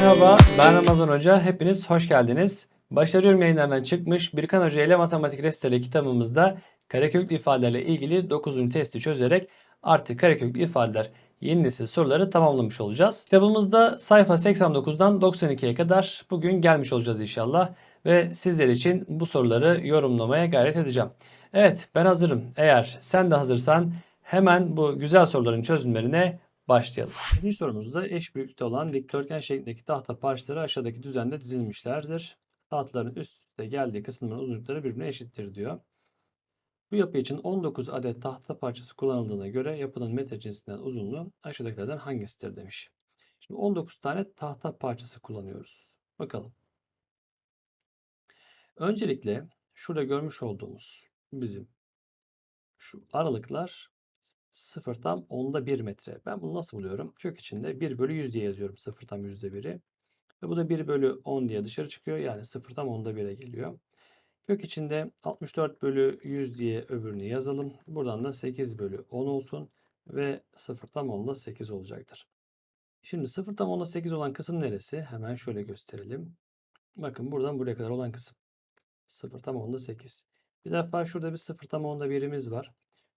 Merhaba, ben Ramazan Hoca. Hepiniz hoş geldiniz. Başarıyorum yayınlarından çıkmış Birkan Hoca ile Matematik Resteli kitabımızda kareköklü ifadelerle ilgili 9. testi çözerek artık kareköklü ifadeler yeni nesil soruları tamamlamış olacağız. Kitabımızda sayfa 89'dan 92'ye kadar bugün gelmiş olacağız inşallah ve sizler için bu soruları yorumlamaya gayret edeceğim. Evet, ben hazırım. Eğer sen de hazırsan hemen bu güzel soruların çözümlerine başlayalım. Birinci sorumuzda eş büyüklükte olan dikdörtgen şeklindeki tahta parçaları aşağıdaki düzende dizilmişlerdir. Tahtaların üst üste geldiği kısımların uzunlukları birbirine eşittir diyor. Bu yapı için 19 adet tahta parçası kullanıldığına göre yapının metre cinsinden uzunluğu aşağıdakilerden hangisidir demiş. Şimdi 19 tane tahta parçası kullanıyoruz. Bakalım. Öncelikle şurada görmüş olduğumuz bizim şu aralıklar 0 tam onda 1 metre. Ben bunu nasıl buluyorum? Kök içinde 1 bölü 100 diye yazıyorum 0 tam yüzde 1'i. Ve bu da 1 bölü 10 diye dışarı çıkıyor. Yani 0 tam onda 1'e geliyor. Kök içinde 64 bölü 100 diye öbürünü yazalım. Buradan da 8 bölü 10 olsun. Ve 0 tam onda 8 olacaktır. Şimdi 0 tam onda 8 olan kısım neresi? Hemen şöyle gösterelim. Bakın buradan buraya kadar olan kısım. 0 tam onda 8. Bir defa şurada bir 0 tam onda birimiz var.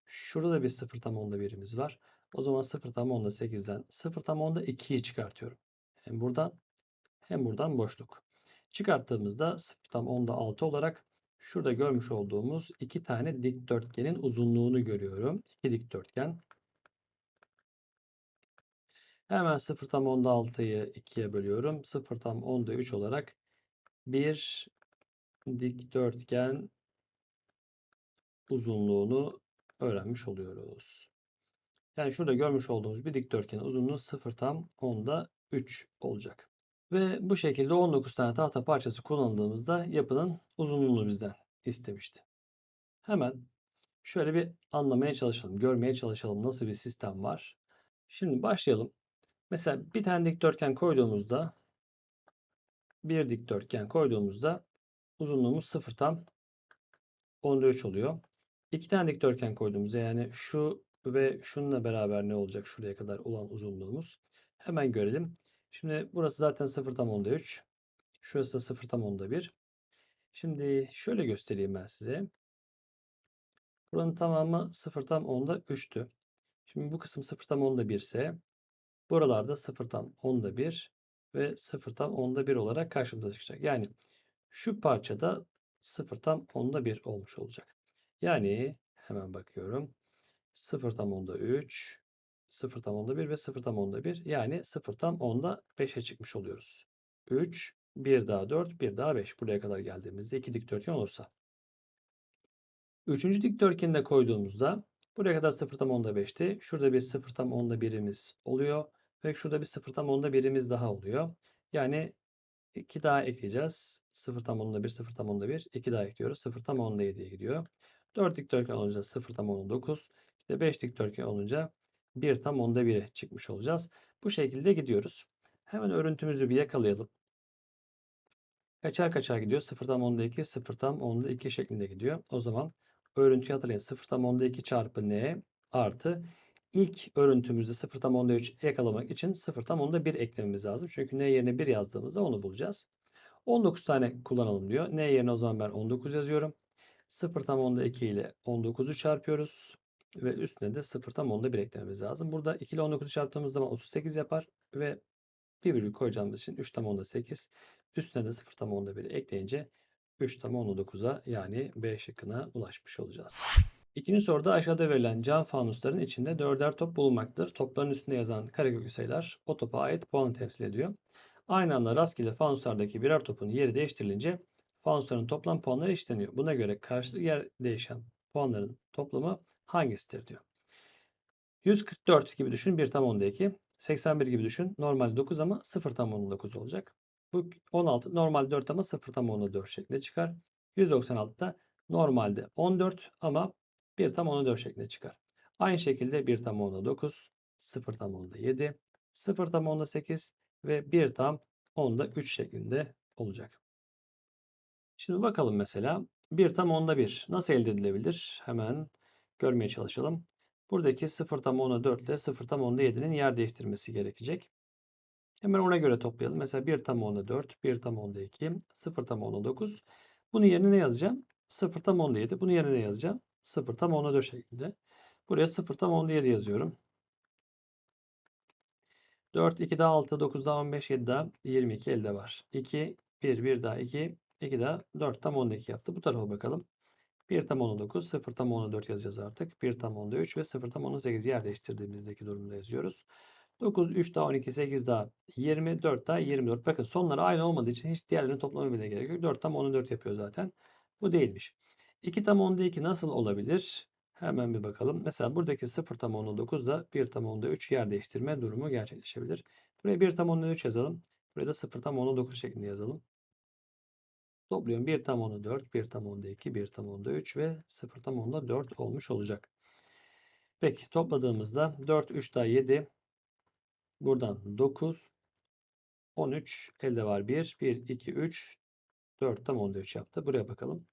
Şurada da bir 0 tam onda birimiz var. O zaman 0 tam onda 8'den 0 tam onda 2'yi çıkartıyorum. Hem buradan hem buradan boşluk. Çıkarttığımızda 0 tam onda 6 olarak şurada görmüş olduğumuz iki tane dikdörtgenin uzunluğunu görüyorum. İki dikdörtgen. Hemen 0 tam onda 6'yı 2'ye bölüyorum. 0 tam onda 3 olarak bir dikdörtgen uzunluğunu öğrenmiş oluyoruz. Yani şurada görmüş olduğumuz bir dikdörtgenin uzunluğu 0 tam onda 3 olacak. Ve bu şekilde 19 tane tahta parçası kullandığımızda yapının uzunluğunu bizden istemişti. Hemen şöyle bir anlamaya çalışalım, görmeye çalışalım nasıl bir sistem var. Şimdi başlayalım. Mesela bir tane dikdörtgen koyduğumuzda bir dikdörtgen koyduğumuzda uzunluğumuz 0 tam onda 3 oluyor. İki tane dikdörtgen koyduğumuzda yani şu ve şununla beraber ne olacak şuraya kadar olan uzunluğumuz. Hemen görelim. Şimdi burası zaten 0 tam onda 3. Şurası da 0 tam onda 1. Şimdi şöyle göstereyim ben size. Buranın tamamı 0 tam onda 3'tü. Şimdi bu kısım 0 tam onda 1 ise buralarda 0 tam onda 1 ve 0 tam onda 1 olarak karşımıza çıkacak. Yani şu parçada 0 tam onda 1 olmuş olacak. Yani hemen bakıyorum. 0 tam onda 3, 0 tam onda 1 ve 0 tam onda 1. Yani 0 tam onda 5'e çıkmış oluyoruz. 3, 1 daha 4, 1 daha 5. Buraya kadar geldiğimizde iki dikdörtgen olursa. Üçüncü dikdörtgeni de koyduğumuzda buraya kadar 0 tam onda 5'ti. Şurada bir 0 tam onda 1'imiz oluyor. Ve şurada bir 0 tam onda 1'imiz daha oluyor. Yani 2 daha ekleyeceğiz. 0 tam onda 1, 0 tam onda 1. 2 daha ekliyoruz. 0 tam onda 7'ye gidiyor. 4 dikdörtgen olunca 0 tam onda 9. İşte 5 dikdörtgen olunca 1 tam onda 1'e çıkmış olacağız. Bu şekilde gidiyoruz. Hemen örüntümüzü bir yakalayalım. Kaçar kaçar gidiyor. 0 tam onda 2, 0 tam onda 2 şeklinde gidiyor. O zaman örüntüyü hatırlayın. 0 tam onda 2 çarpı n artı ilk örüntümüzde 0 tam onda 3 yakalamak için 0 tam onda 1 eklememiz lazım. Çünkü n yerine 1 yazdığımızda onu bulacağız. 19 tane kullanalım diyor. n yerine o zaman ben 19 yazıyorum. 0 tam onda 2 ile 19'u çarpıyoruz. Ve üstüne de 0 tam onda 1 eklememiz lazım. Burada 2 ile 19'u çarptığımız zaman 38 yapar. Ve bir virgül koyacağımız için 3 tam onda 8. Üstüne de 0 tam onda 1'i ekleyince 3 tam onda 9'a yani B şıkkına ulaşmış olacağız. İkinci soruda aşağıda verilen cam fanusların içinde dörder top bulunmaktadır. Topların üstünde yazan kareköklü sayılar o topa ait puanı temsil ediyor. Aynı anda rastgele fanuslardaki birer topun yeri değiştirilince fanusların toplam puanları eşitleniyor. Buna göre karşılıklı yer değişen puanların toplamı hangisidir diyor. 144 gibi düşün 1 tam onda 2. 81 gibi düşün. Normalde 9 ama 0 tam onda 9 olacak. Bu 16 normalde 4 ama 0 tam onda 4 şeklinde çıkar. 196 da normalde 14 ama 1 tam onda 4 şeklinde çıkar. Aynı şekilde 1 tam onda 9, 0 tam onda 7, 0 tam onda 8 ve 1 tam onda 3 şeklinde olacak. Şimdi bakalım mesela 1 tam onda 1 nasıl elde edilebilir? Hemen görmeye çalışalım. Buradaki 0 tam onda 4 ile 0 tam onda 7'nin yer değiştirmesi gerekecek. Hemen ona göre toplayalım. Mesela 1 tam onda 4, 1 tam onda 2, 0 tam onda 9. Bunun yerine ne yazacağım? 0 tam onda 7. Bunun yerine ne yazacağım? 0 tam onda 4 şeklinde. Buraya 0 tam onda 7 yazıyorum. 4, 2 daha 6, 9 daha 15, 7 daha 22 elde var. 2, 1, 1 daha 2, 2 daha 4 tam 12 yaptı. Bu tarafa bakalım. 1 tam 19, 0 tam 14 yazacağız artık. 1 tam 13 ve 0 tam 18 yer değiştirdiğimizdeki durumda yazıyoruz. 9, 3 daha 12, 8 daha 20, 4 daha 24. Bakın sonları aynı olmadığı için hiç diğerlerini toplamaya bile gerek yok. 4 tam 14 yapıyor zaten. Bu değilmiş. 2 tam 10'da 2 nasıl olabilir? Hemen bir bakalım. Mesela buradaki 0 tam 10'da 9 da 1 tam 10'da 3 yer değiştirme durumu gerçekleşebilir. Buraya 1 tam 10'da 3 yazalım. Buraya da 0 tam 10'da 9 şeklinde yazalım. Topluyorum 1 tam 10'da 4, 1 tam 10'da 2, 1 tam 10'da 3 ve 0 tam 10'da 4 olmuş olacak. Peki topladığımızda 4, 3 daha 7, buradan 9, 13, elde var 1, 1, 2, 3, 4 tam 10'da 3 yaptı. Buraya bakalım.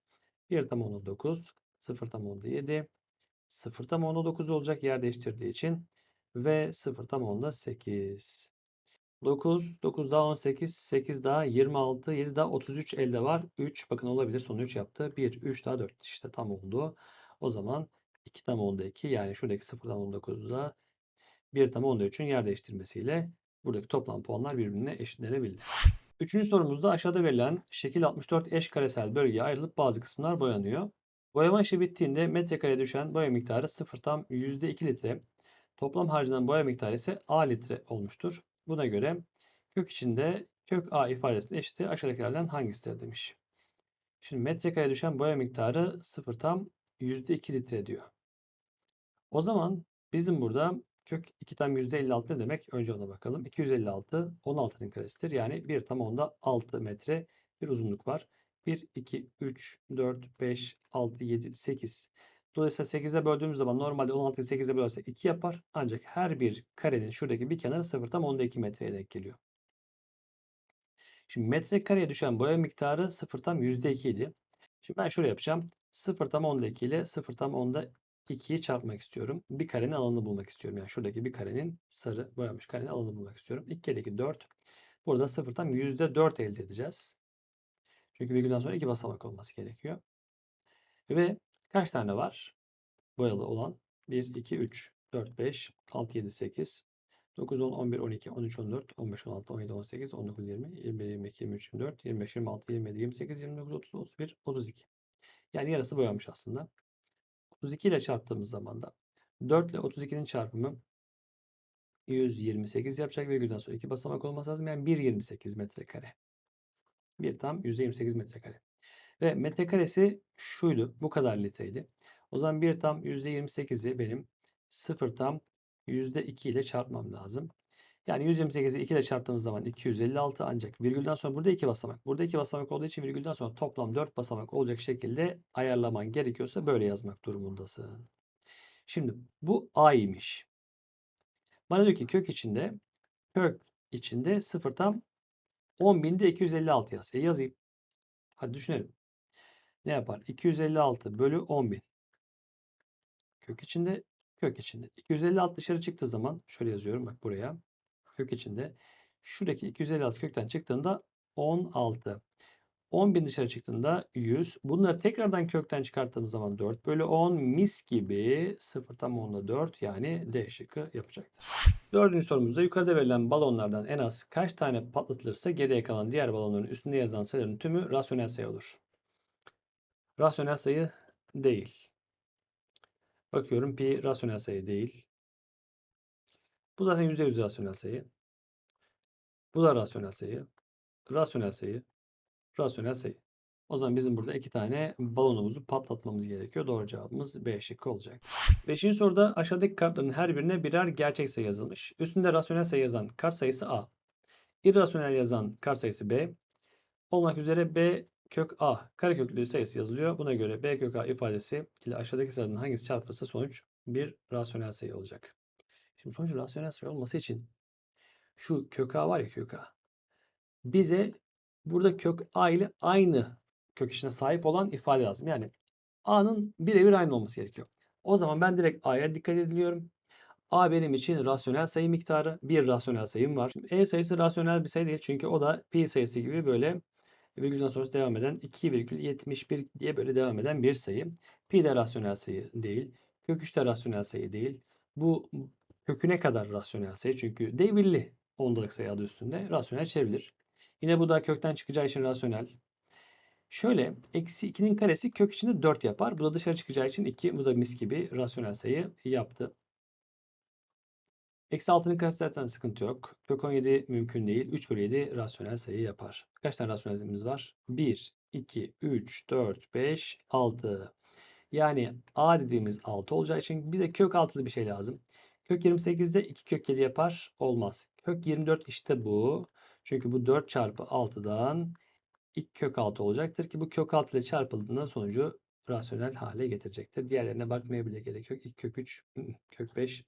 1 tam 10'da 9, 0 tam 10'da 7, 0 tam 10'da 9 olacak yer değiştirdiği için ve 0 tam 10'da 8. 9, 9 daha 18, 8 daha 26, 7 daha 33 elde var. 3 bakın olabilir son 3 yaptı. 1, 3 daha 4 işte tam oldu. O zaman 2 tam 10'da 2 yani şuradaki 0 tam 19'da 1 tam 10'da 3'ün yer değiştirmesiyle buradaki toplam puanlar birbirine eşitlenebildi. Üçüncü sorumuzda aşağıda verilen şekil 64 eş karesel bölgeye ayrılıp bazı kısımlar boyanıyor. Boyama işi bittiğinde metrekareye düşen boya miktarı 0 tam %2 litre. Toplam harcanan boya miktarı ise A litre olmuştur. Buna göre kök içinde kök A ifadesinin eşiti aşağıdakilerden hangisidir demiş. Şimdi metrekareye düşen boya miktarı 0 tam %2 litre diyor. O zaman bizim burada kök 2 tam %56 ne demek? Önce ona bakalım. 256 16'nın karesidir. Yani 1 tam onda 6 metre bir uzunluk var. 1, 2, 3, 4, 5, 6, 7, 8. Dolayısıyla 8'e böldüğümüz zaman normalde 16'yı 8'e bölersek 2 yapar. Ancak her bir karenin şuradaki bir kenarı 0 tam onda 2 metreye denk geliyor. Şimdi metrekareye düşen boya miktarı 0 tam %2 idi. Şimdi ben şöyle yapacağım. 0 tam onda 2 ile 0 tam onda 2'yi çarpmak istiyorum. Bir karenin alanını bulmak istiyorum. Yani şuradaki bir karenin sarı boyamış karenin alanını bulmak istiyorum. 2 kere 2 4. Burada 0 tam %4 elde edeceğiz. Çünkü virgülden sonra iki basamak olması gerekiyor. Ve kaç tane var? Boyalı olan 1, 2, 3, 4, 5, 6, 7, 8, 9, 10, 11, 12, 13, 14, 15, 16, 17, 18, 19, 20, 21, 22, 23, 24, 25, 26, 27, 28, 29, 30, 31, 32. Yani yarısı boyamış aslında. 32 ile çarptığımız zaman da 4 ile 32'nin çarpımı 128 yapacak virgülden sonra iki basamak olması lazım. Yani 1.28 metrekare. Bir tam %28 metrekare. Ve metrekaresi şuydu. Bu kadar litreydi. O zaman bir tam %28'i benim 0 tam %2 ile çarpmam lazım. Yani 128'i 2 ile çarptığımız zaman 256 ancak virgülden sonra burada 2 basamak. Burada 2 basamak olduğu için virgülden sonra toplam 4 basamak olacak şekilde ayarlaman gerekiyorsa böyle yazmak durumundasın. Şimdi bu A'ymış. Bana diyor ki kök içinde kök içinde 0 tam 10.000'de 256 yaz. E yazayım. Hadi düşünelim. Ne yapar? 256 bölü 10.000. Kök içinde kök içinde. 256 dışarı çıktığı zaman şöyle yazıyorum bak buraya. Kök içinde. Şuradaki 256 kökten çıktığında 16. 10.000 dışarı çıktığında 100. Bunları tekrardan kökten çıkarttığımız zaman 4 bölü 10 mis gibi 0 tam 10'da 4 yani D şıkkı yapacaktır. Dördüncü sorumuzda yukarıda verilen balonlardan en az kaç tane patlatılırsa geriye kalan diğer balonların üstünde yazılan sayıların tümü rasyonel sayı olur. Rasyonel sayı değil. Bakıyorum pi rasyonel sayı değil. Bu zaten %100 rasyonel sayı. Bu da rasyonel sayı. Rasyonel sayı. Rasyonel sayı. O zaman bizim burada iki tane balonumuzu patlatmamız gerekiyor. Doğru cevabımız B şıkkı olacak. Beşinci soruda aşağıdaki kartların her birine birer gerçek sayı yazılmış. Üstünde rasyonel sayı yazan kart sayısı A. İrrasyonel yazan kart sayısı B. Olmak üzere B kök A kareköklü sayısı yazılıyor. Buna göre B kök A ifadesi ile aşağıdaki sayıların hangisi çarpılırsa sonuç bir rasyonel sayı olacak. Şimdi sonuç rasyonel sayı olması için şu kök A var ya kök A. Bize burada kök A ile aynı kök içine sahip olan ifade lazım. Yani A'nın birebir aynı olması gerekiyor. O zaman ben direkt A'ya dikkat ediliyorum. A benim için rasyonel sayı miktarı. Bir rasyonel sayım var. Şimdi E sayısı rasyonel bir sayı değil çünkü o da pi sayısı gibi böyle virgülden sonrası devam eden 2,71 diye böyle devam eden bir sayı. Pi de rasyonel sayı değil. Kök 3 de rasyonel sayı değil. Bu köküne kadar rasyonel sayı çünkü devirli ondalık sayı adı üstünde rasyonel çevrilir. Yine bu da kökten çıkacağı için rasyonel. Şöyle eksi 2'nin karesi kök içinde 4 yapar. Bu da dışarı çıkacağı için 2. Bu da mis gibi rasyonel sayı yaptı. Eksi 6'nın karesi zaten sıkıntı yok. Kök 17 mümkün değil. 3 bölü 7 rasyonel sayı yapar. Kaç tane rasyonelimiz var? 1, 2, 3, 4, 5, 6. Yani A dediğimiz 6 olacağı için bize kök 6'lı bir şey lazım. Kök 28'de 2 kök 7 yapar. Olmaz. Kök 24 işte bu. Çünkü bu 4 çarpı 6'dan 2 kök 6 olacaktır ki bu kök 6 ile çarpıldığında sonucu rasyonel hale getirecektir. Diğerlerine bakmaya bile gerek yok. 2 kök 3, kök 5.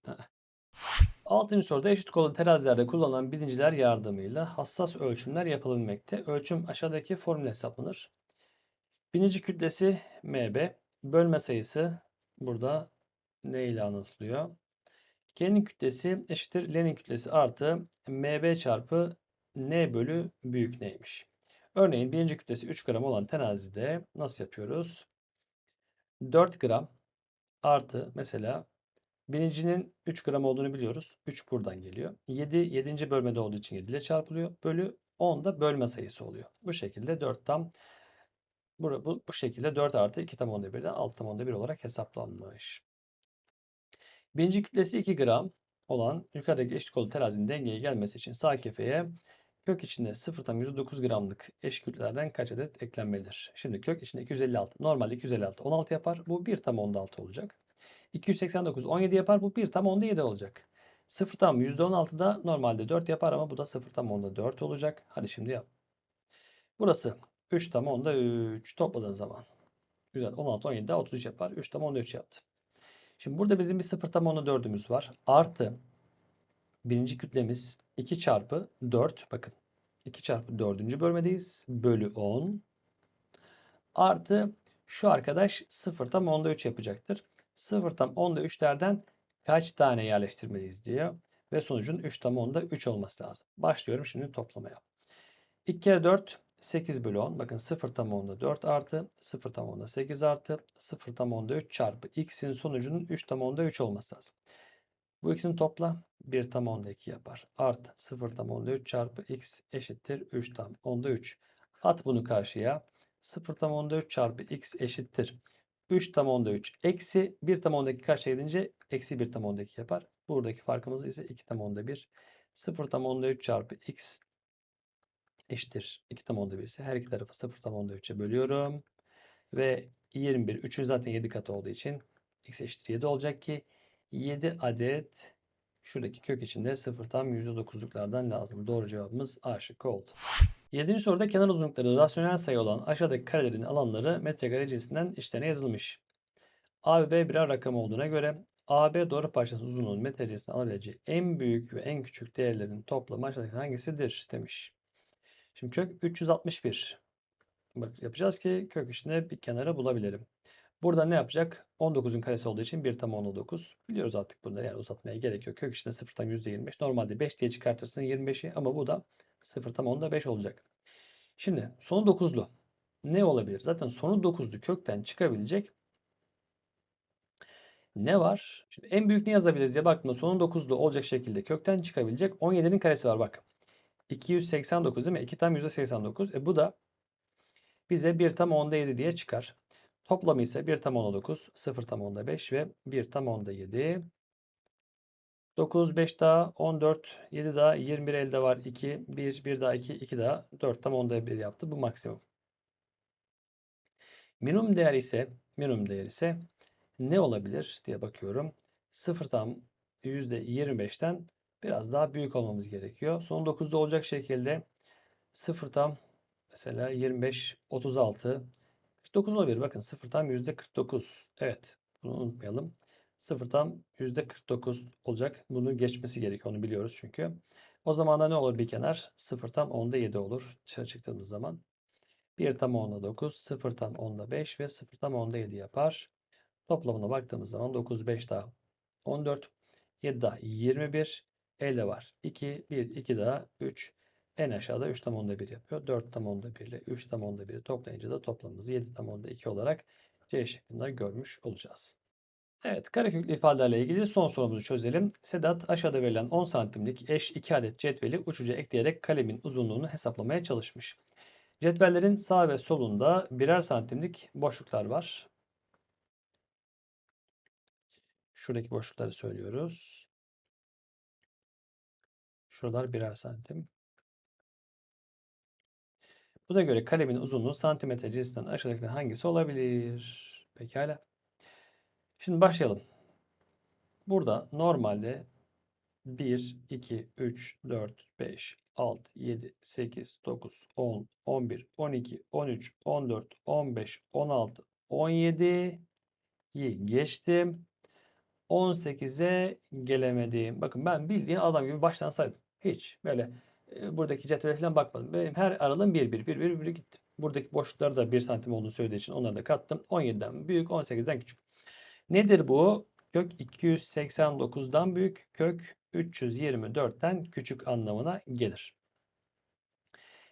Altıncı soruda eşit kolu terazilerde kullanılan bilinciler yardımıyla hassas ölçümler yapılabilmekte. Ölçüm aşağıdaki formülle hesaplanır. Bininci kütlesi MB, bölme sayısı burada N ile anlatılıyor. K'nin kütlesi eşittir L'nin kütlesi artı MB çarpı N bölü büyük N'ymiş. Örneğin birinci kütlesi 3 gram olan terazide nasıl yapıyoruz? 4 gram artı mesela Birincinin 3 gram olduğunu biliyoruz. 3 buradan geliyor. 7 7. bölmede olduğu için 7 ile çarpılıyor. Bölü 10 da bölme sayısı oluyor. Bu şekilde 4 tam bu, bu, bu şekilde 4 artı 2 tam onda 1'den 6 tam onda 1 olarak hesaplanmış. Birinci kütlesi 2 gram olan yukarıdaki eşit kolu terazinin dengeye gelmesi için sağ kefeye kök içinde 0 tam %9 gramlık eşit kütlelerden kaç adet eklenmelidir? Şimdi kök içinde 256. Normalde 256 16 yapar. Bu 1 tam onda 6 olacak. 289 17 yapar. Bu 1 tam onda 7 olacak. 0 tam %16 da normalde 4 yapar ama bu da 0 tam onda 4 olacak. Hadi şimdi yap. Burası 3 tam onda 3 topladığın zaman. Güzel 16 17 daha 33 yapar. 3 tam onda 3 yaptı. Şimdi burada bizim bir 0 tam onda 4'ümüz var. Artı birinci kütlemiz 2 çarpı 4. Bakın 2 çarpı 4. bölmedeyiz. Bölü 10. Artı şu arkadaş 0 tam onda 3 yapacaktır. 0 tam 10'da 3'lerden kaç tane yerleştirmeliyiz diyor. Ve sonucun 3 tam 10'da 3 olması lazım. Başlıyorum şimdi toplamaya. 2 kere 4 8 bölü 10. Bakın 0 tam 10'da 4 artı 0 tam 10'da 8 artı 0 tam 10'da 3 çarpı x'in sonucunun 3 tam 10'da 3 olması lazım. Bu ikisini topla 1 tam 10'da 2 yapar. Artı 0 tam 10'da 3 çarpı x eşittir 3 tam 10'da 3. At bunu karşıya. 0 tam 10'da 3 çarpı x eşittir 3 tam onda 3 eksi 1 tam onda 2 karşıya gidince eksi 1 tam onda 2 yapar. Buradaki farkımız ise 2 tam onda 1. 0 tam onda 3 çarpı x eşittir 2 tam onda 1 ise her iki tarafı 0 tam onda 3'e bölüyorum. Ve 21. 3'ün zaten 7 katı olduğu için x eşittir 7 olacak ki 7 adet şuradaki kök içinde 0 tam %9'luklardan lazım. Doğru cevabımız A şıkkı oldu. 7. soruda kenar uzunlukları rasyonel sayı olan aşağıdaki karelerin alanları metrekare cinsinden işlerine yazılmış. A ve B birer rakam olduğuna göre AB doğru parçası uzunluğunun metre cinsinden alabileceği en büyük ve en küçük değerlerin toplamı aşağıdaki hangisidir demiş. Şimdi kök 361. Bak yapacağız ki kök içinde bir kenarı bulabilirim. Burada ne yapacak? 19'un karesi olduğu için 1 tam 19. Biliyoruz artık bunları yani uzatmaya gerek yok. Kök içinde 0 tam %25. Normalde 5 diye çıkartırsın 25'i ama bu da 0 tam onda 5 olacak. Şimdi sonu 9'lu. Ne olabilir? Zaten sonu 9'lu kökten çıkabilecek ne var? Şimdi en büyük ne yazabiliriz diye baktığımda sonu 9'lu olacak şekilde kökten çıkabilecek 17'nin karesi var bak. 289 değil mi? 2 tam %89. E bu da bize 1 tam onda 7 diye çıkar. Toplamı ise 1 tam onda 9, 0 tam onda 5 ve 1 tam onda 7. 9, 5 daha 14, 7 daha 21 elde var 2, 1, 1 daha 2, 2 daha 4 tam onda 1 yaptı. Bu maksimum. Minimum değer ise minimum değer ise ne olabilir diye bakıyorum. 0 tam %25'ten biraz daha büyük olmamız gerekiyor. Son 9'da olacak şekilde 0 tam mesela 25, 36, 49 olabilir. Bakın 0 tam %49. Evet bunu unutmayalım. 0 tam %49 olacak. Bunu geçmesi gerekiyor. Onu biliyoruz çünkü. O zaman da ne olur bir kenar? 0 tam 10'da 7 olur. Dışarı çıktığımız zaman. 1 tam 10'da 9, 0 tam 10'da 5 ve 0 tam 10'da 7 yapar. Toplamına baktığımız zaman 9, 5 daha 14. 7 daha 21. Elde var 2. 1, 2 daha 3. En aşağıda 3 tam onda 1 yapıyor. 4 tam onda 1 ile 3 tam onda 1'i toplayınca da toplamımızı 7 tam onda 2 olarak C şıkkında görmüş olacağız. Evet, kareköklü ifadelerle ilgili son sorumuzu çözelim. Sedat aşağıda verilen 10 santimlik eş 2 adet cetveli uçuca ekleyerek kalemin uzunluğunu hesaplamaya çalışmış. Cetvellerin sağ ve solunda birer santimlik boşluklar var. Şuradaki boşlukları söylüyoruz. Şuralar birer santim. Buna göre kalemin uzunluğu santimetre cinsinden aşağıdakilerden hangisi olabilir? Pekala. Şimdi başlayalım. Burada normalde 1, 2, 3, 4, 5, 6, 7, 8, 9, 10, 11, 12, 13, 14, 15, 16, 17'yi geçtim. 18'e gelemedim. Bakın ben bildiğin adam gibi baştan saydım. Hiç böyle e, buradaki cetvele falan bakmadım. Benim her aralığım 1, 1, 1, 1, 1 gitti. Buradaki boşlukları da 1 santim olduğunu söylediği için onları da kattım. 17'den büyük, 18'den küçük. Nedir bu? Kök 289'dan büyük, kök 324'ten küçük anlamına gelir.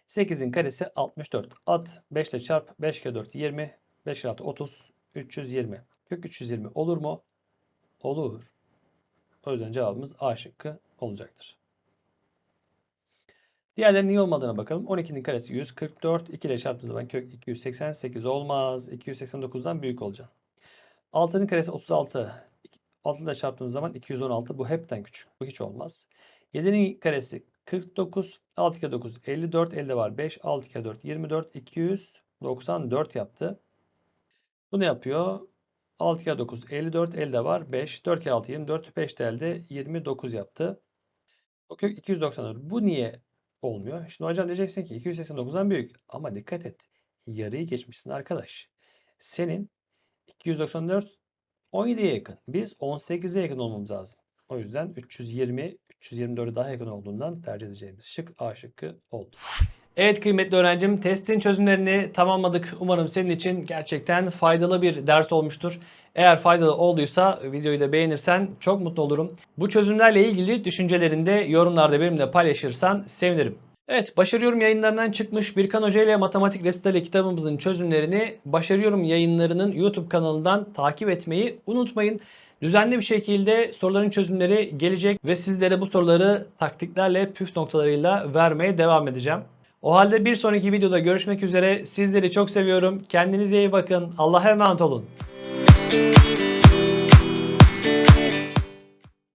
8'in karesi 64. At 5 ile çarp 5 kere 4 20. 5 kere 6 30. 320. Kök 320 olur mu? Olur. O yüzden cevabımız A şıkkı olacaktır. Diğerlerinin iyi olmadığına bakalım. 12'nin karesi 144. 2 ile çarptığımız zaman kök 288 olmaz. 289'dan büyük olacak. 6'nın karesi 36. 6 ile çarptığımız zaman 216. Bu hepten küçük. Bu hiç olmaz. 7'nin karesi 49. 6 kere 9 54. Elde var 5. 6 kere 4 24. 294 yaptı. Bu ne yapıyor? 6 kere 9 54. Elde var 5. 4 kere 6 24. 5 de elde 29 yaptı. O kök 294. Bu niye olmuyor? Şimdi hocam diyeceksin ki 289'dan büyük. Ama dikkat et. Yarıyı geçmişsin arkadaş. Senin 294 17'ye yakın. Biz 18'e yakın olmamız lazım. O yüzden 320 324'e daha yakın olduğundan tercih edeceğimiz şık A şıkkı oldu. Evet kıymetli öğrencim testin çözümlerini tamamladık. Umarım senin için gerçekten faydalı bir ders olmuştur. Eğer faydalı olduysa videoyu da beğenirsen çok mutlu olurum. Bu çözümlerle ilgili düşüncelerini de yorumlarda benimle paylaşırsan sevinirim. Evet, Başarıyorum yayınlarından çıkmış Birkan Hoca ile Matematik Resitali kitabımızın çözümlerini Başarıyorum yayınlarının YouTube kanalından takip etmeyi unutmayın. Düzenli bir şekilde soruların çözümleri gelecek ve sizlere bu soruları taktiklerle, püf noktalarıyla vermeye devam edeceğim. O halde bir sonraki videoda görüşmek üzere. Sizleri çok seviyorum. Kendinize iyi bakın. Allah'a emanet olun.